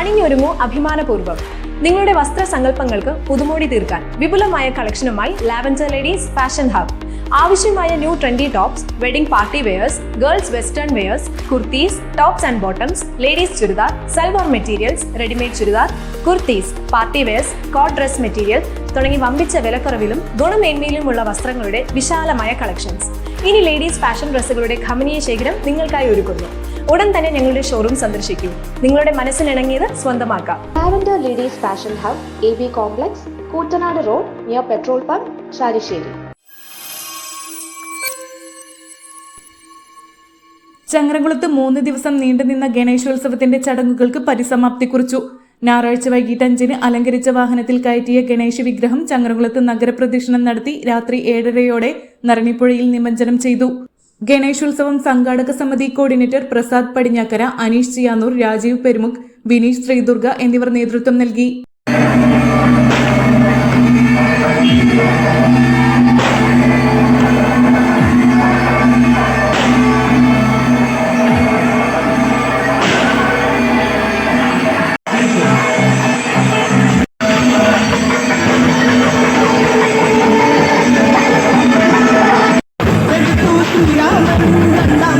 അണിഞ്ഞൊരുങ്ങൂ അഭിമാനപൂർവം. നിങ്ങളുടെ വസ്ത്രസങ്കല്പങ്ങൾക്ക് പുതുമോടി തീർക്കാൻ വിപുലമായ കളക്ഷനുമായി ലാവൻഡർ ലേഡീസ് ഫാഷൻ ഹബ്. ആവശ്യമായ new trendy tops wedding party wears girls western wears kurtis tops and bottoms ladies churidar salwar materials readymade churidar kurtis party wears coat dress material തുടങ്ങി വമ്പിച്ച വിലക്കുറവിലും ഗുണമേന്മയിലുമുള്ള വസ്ത്രങ്ങളുടെ വിശാലമായ collections ഇനി ലേഡീസ് ഫാഷൻ ഡ്രസ്സുകളുടെ ഖമനീയ ശേഖരം നിങ്ങൾക്കായി ഒരുക്കുന്നു. ഉടൻ തന്നെ ഞങ്ങളുടെ ഷോറൂം സന്ദർശിക്കൂ. നിങ്ങളുടെ മനസ്സിനിണങ്ങിയത് സ്വന്തമാക്കാം. Ladies fashion hub A B complex Koottanad road near petrol pump Chalissery ചങ്ങരംകുളത്ത് മൂന്ന് ദിവസം നീണ്ടുനിന്ന ഗണേശോത്സവത്തിന്റെ ചടങ്ങുകൾക്ക് പരിസമാപ്തി കുറിച്ചു ഞായറാഴ്ച വൈകിട്ട് അഞ്ചിന് അലങ്കരിച്ച വാഹനത്തിൽ കയറ്റിയ ഗണേശ വിഗ്രഹം ചങ്ങരംകുളത്ത് നഗരപ്രദക്ഷിണം നടത്തി രാത്രി ഏഴരയോടെ നരണിപ്പുഴയിൽ നിമജ്ജനം ചെയ്തു. ഗണേശോത്സവം സംഘാടക സമിതി കോർഡിനേറ്റർ പ്രസാദ് പടിഞ്ഞാക്കര അനീഷ് ചിയാനൂർ രാജീവ് പെരുമുഖ് വിനീഷ് ശ്രീദുർഗ എന്നിവർ നേതൃത്വം നൽകി.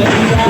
Yeah.